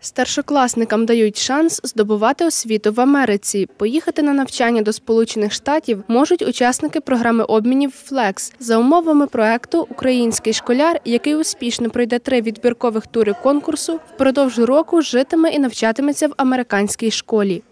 Старшокласникам дають шанс здобувати освіту в Америці. Поїхати на навчання до Сполучених Штатів можуть учасники програми обмінів Флекс за умовами проекту Український школяр, який успішно пройде три відбіркових тури конкурсу, впродовж року житиме і навчатиметься в американській школі.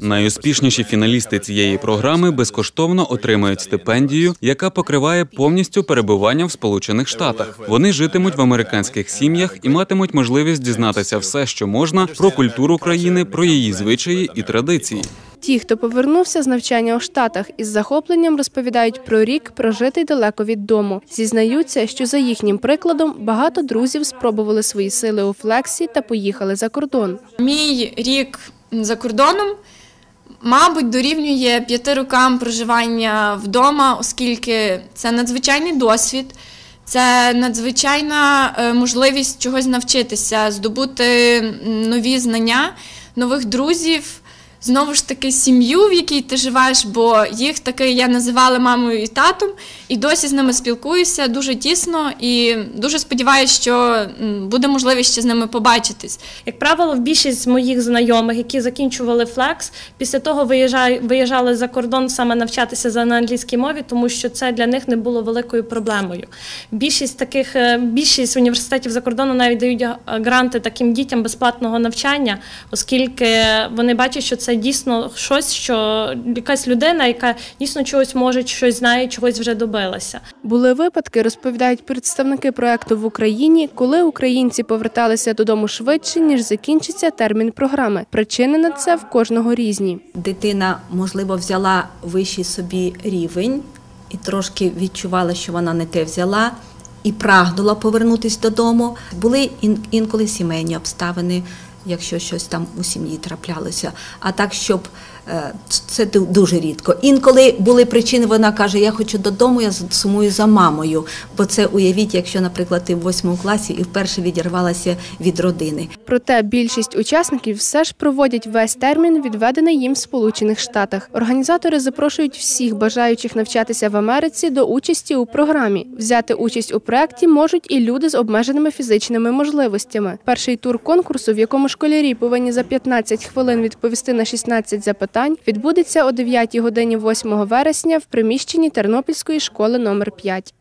Найуспішніші фіналісти цієї програми безкоштовно отримають стипендію, яка покриває повністю перебування в Сполучених Штатах. Вони житимуть в американських сім'ях і матимуть можливість дізнатися все, що можна про культуру країни, про її звичаї і традиції. Ті, хто повернувся з навчання у Штатах, із захопленням розповідають про рік, прожитий далеко від дому. Зізнаються, що за їхнім прикладом багато друзів спробували свої сили у флексі та поїхали за кордон. Мій рік за кордоном, мабуть, дорівнює п'яти рокам проживання вдома, оскільки це надзвичайний досвід, це надзвичайна е, можливість чогось навчитися, здобути нові знання, нових друзів. Знову ж таки, сім'ю, в якій ти живеш, бо їх таки я називала мамою і татом, і досі з ними спілкуюся дуже тісно і дуже сподіваюся, що буде можливість ще з ними побачитись. Як правило, більшість моїх знайомих, які закінчували флекс, після того виїжджали за кордон саме навчатися на англійській мові, тому що це для них не було великою проблемою. Більшість таких е, більшість університетів за кордоном навіть дають е, гранти таким дітям безплатного навчання, оскільки вони бачать, що це це дійсно щось, що якась людина, яка дійсно чогось може, щось знає, чогось вже добилася. Були випадки, розповідають представники проекту в Україні, коли українці поверталися додому швидше ніж закінчиться термін програми. Причини на це в кожного різні. Дитина можливо взяла вищий собі рівень і трошки відчувала, що вона не те взяла. І прагнула повернутися додому. Були інколи сімейні обставини, якщо щось там у сім'ї траплялося. А так, щоб Е, це дуже рідко. Інколи були причини, вона каже: Я хочу додому, я сумую за мамою. Бо це уявіть, якщо, наприклад, ти в восьмому класі і вперше відірвалася від родини. Проте більшість учасників все ж проводять весь термін, відведений їм в Сполучених Штатах. Організатори запрошують всіх бажаючих навчатися в Америці до участі у програмі. Взяти участь у проєкті можуть і люди з обмеженими фізичними можливостями. Перший тур конкурсу, в якому школярі повинні за 15 хвилин відповісти на 16 запитань відбудеться о 9 годині 8 вересня в приміщенні Тернопільської школи номер 5